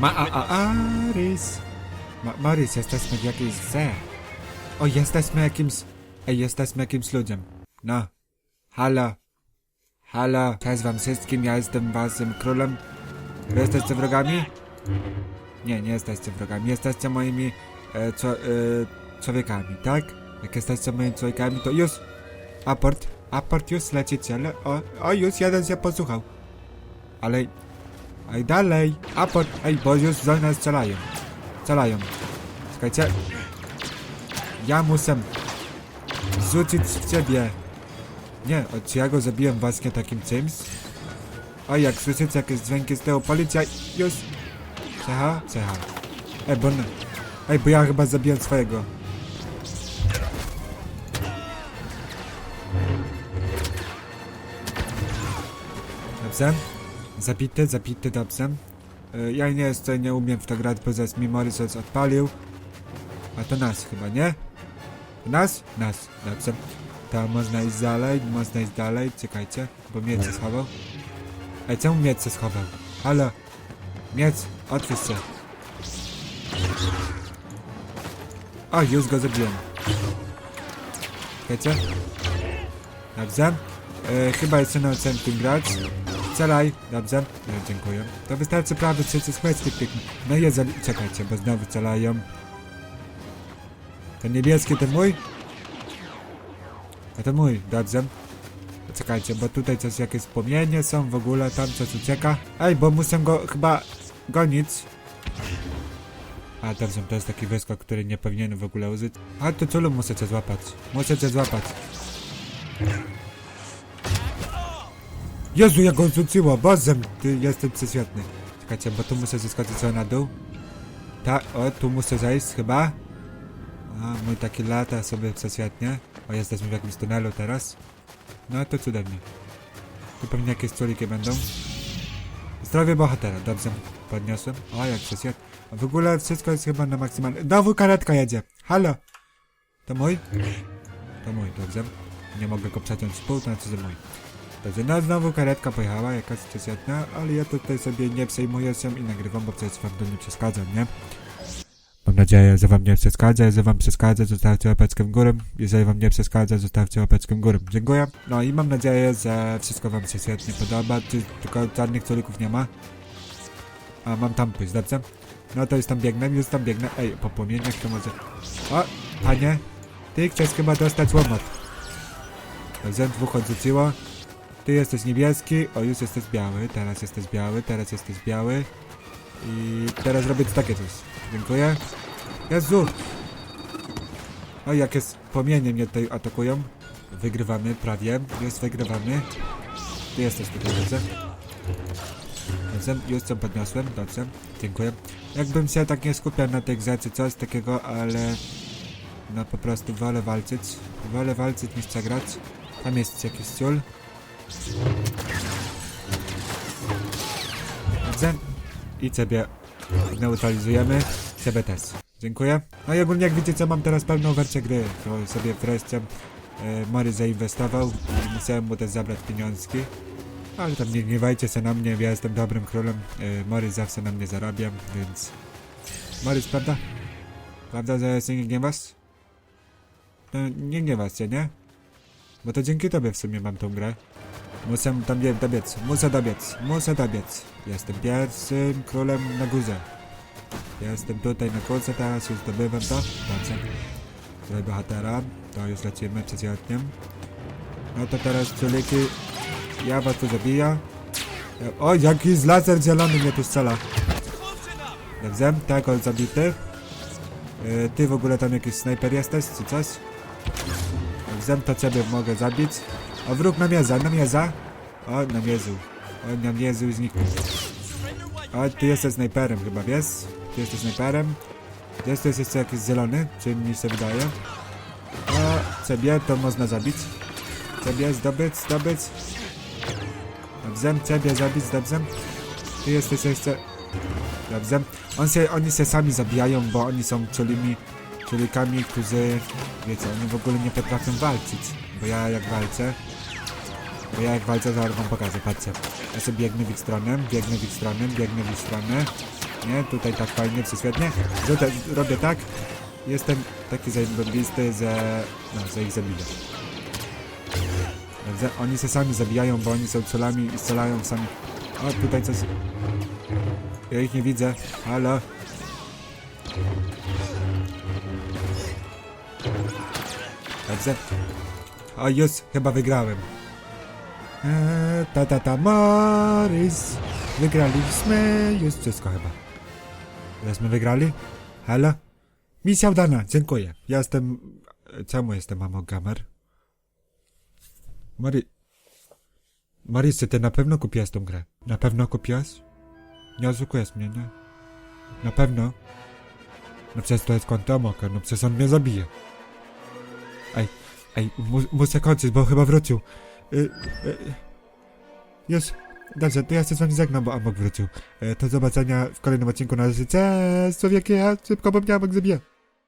Ma a a Aris. Ma Maris, jesteśmy w jakiejś ze. O, jesteśmy jakimś... Ej, jesteśmy jakimś ludziom. No. Halo. Halo. Cześć wam wszystkim, ja jestem waszym królem. Wy jesteście wrogami? Nie, nie jesteście wrogami. Jesteście moimi e, co, e, człowiekami, tak? Jak jesteście moimi człowiekami, to już... Aport. Aport już lecicie, ale... O, o, już jeden się posłuchał. Ale... Ej, dalej! Aport! Ej, bo już za nas strzelają. Strzelają. Czekajcie. Ja muszę... Rzucić w ciebie. Nie, czy ja go zabiłem właśnie takim czymś? Oj, jak słyszycie jakieś dźwięki z tyłu, policja już... Przecha? Przecha. Ej, bo... Ej, bo ja chyba zabiłem swojego. Dobrze. Zabity, zabity, dobrze. Y, Ja nie jeszcze nie umiem w to grać, bo zaraz mi odpalił. A to nas chyba, nie? Nas? Nas, dobrze. To można iść dalej, można iść dalej, czekajcie, bo miecz się schował. Ej, czemu miecz się schował? Halo? Miecz, otwórz się. O, już go zabiłem. Czekajcie. Dobrze. E, chyba jeszcze nauczyłem tym grać. Strzelaj. Dobrze. E, dziękuję. To wystarczy prawy trzeci schwycki kliknąć. No jeżeli... Czekajcie, bo znowu strzelają. Ten niebieski to mój? A to mój, dobrze. Czekajcie, bo tutaj coś jakieś płomienie są, w ogóle tam coś ucieka. Ej, bo muszę go chyba gonić. A, dobrze, to jest taki wyskok, który nie powinienem w ogóle użyć. A, to czulu muszę cię złapać. Muszę cię złapać. Jezu, jak go rzuciło, bozem! Ty jesteś prześwietny. Czekajcie, bo tu muszę zeskoczyć sobie na dół. Tak, o, tu muszę zejść chyba. A, mój taki lata sobie prześwietnie. O, jesteśmy w jakimś tunelu teraz. No, to cudownie. Tu pewnie jakieś stoliki będą. Zdrowie bohatera, dobrze podniosłem. O, jak prześwietnie. A W ogóle wszystko jest chyba na maksymalne. Znowu karetka jedzie. Halo! To mój? To mój, dobrze. Nie mogę go przeciąć w pół, to znaczy, że mój. Dobrze, no znowu karetka pojechała, jakaś przeciętna, ale ja tutaj sobie nie przejmuję się i nagrywam, bo przecież wam to nie przeszkadza, nie? Mam nadzieję, że wam nie przeszkadza, jeżeli wam przeszkadza, zostawcie łapeczkę w górę. Jeżeli wam nie przeszkadza, zostawcie łapeczkę w górę. Dziękuję. No i mam nadzieję, że wszystko wam się świetnie podoba, czy tylko czarnych stolików nie ma. A, mam tam pójść, dobrze? No to już tam biegnę, już tam biegnę. Ej, po płomieniach to może... O, panie, ty chcesz chyba dostać łomot. Dobrze, dwóch odrzuciło. Ty jesteś niebieski, o już jesteś biały, teraz jesteś biały, teraz jesteś biały. I teraz robię takie coś. Dziękuję. Jezu! O, jakie płomienie mnie tutaj atakują. Wygrywamy prawie, już wygrywamy. Ty jesteś tutaj? Dobrze, już co podniosłem, dobrze. Dziękuję. Jakbym się tak nie skupiał na tej grze coś takiego, ale... No po prostu wolę walczyć. Wolę walczyć niż przegrać. Tam jest jakiś ciul. Dobrze. I ciebie neutralizujemy. Ciebie też. Dziękuję. No i ogólnie jak widzicie mam teraz pełną wersję gry. To sobie wreszcie e, Mary zainwestował musiałem mu też zabrać pieniążki. Ale tam nie gniewajcie się na mnie, ja jestem dobrym królem. E, Morris zawsze na mnie zarabia, więc... Morris, prawda? Prawda, że się nie gniewasz? No, nie gniewasz się, nie? Bo to dzięki tobie w sumie mam tą grę. Muszę tam dobiec, muszę dobiec, muszę dobiec. Jestem pierwszym królem na górze. Jestem tutaj na górze, teraz już zdobywam to. Dobrze. Tutaj bohatera, to już lecimy przeciwnie. No to teraz czuliki, ja was tu zabiję. O, jakiś laser zielony mnie tu strzela. Dobrze, tak, on zabity. E, Ty w ogóle tam jakiś snajper jesteś, czy coś? Dobrze, to ciebie mogę zabić. O, wróg namierza, namierza. O, namierzył. O, namierzył i zniknął. O, ty jesteś snajperem chyba, wiesz? Ty jesteś snajperem. Jest to jest jeszcze jakiś zielony, czy mi się wydaje. O, ciebie to można zabić. Ciebie zdobyć, zdobyć. Dobrze, ciebie zabić, dobrze. Ty jesteś jeszcze... Dobrze. On się, oni się sami zabijają, bo oni są czulimi, czulikami, którzy, wiecie, oni w ogóle nie potrafią walczyć. Bo ja jak walczę, bo ja jak walczę, zaraz wam pokażę, patrzcie. Ja sobie biegnę w ich stronę, biegnę w ich stronę, biegnę w ich stronę. Nie, tutaj tak fajnie, świetnie. Robię, robię tak. Jestem taki zajebisty, że... No, że ich zabiję. Dobrze, oni się sami zabijają, bo oni są celami i strzelają sami. O, tutaj coś... Ja ich nie widzę. Halo? Dobrze. O, już chyba wygrałem. Eee, ta ta Morris. Wygraliśmy już wszystko chyba. Żeśmy wygrali? Halo? Misja udana, dziękuję. Ja jestem... Czemu jestem Amogamer? Mary... Marysie, ty na pewno kupiłaś tą grę? Na pewno kupiłaś? Nie oszukujesz mnie, nie? Na pewno? No przecież to jest konto Amoka, no przecież on mnie zabije. Ej, ej, mu, muszę kończyć, bo chyba wrócił. Y, y, już. Dobrze, to ja się z wami bo Amok wrócił. E, do zobaczenia w kolejnym odcinku na. Cześć, człowiekie, ja szybko, bo mnie Amok.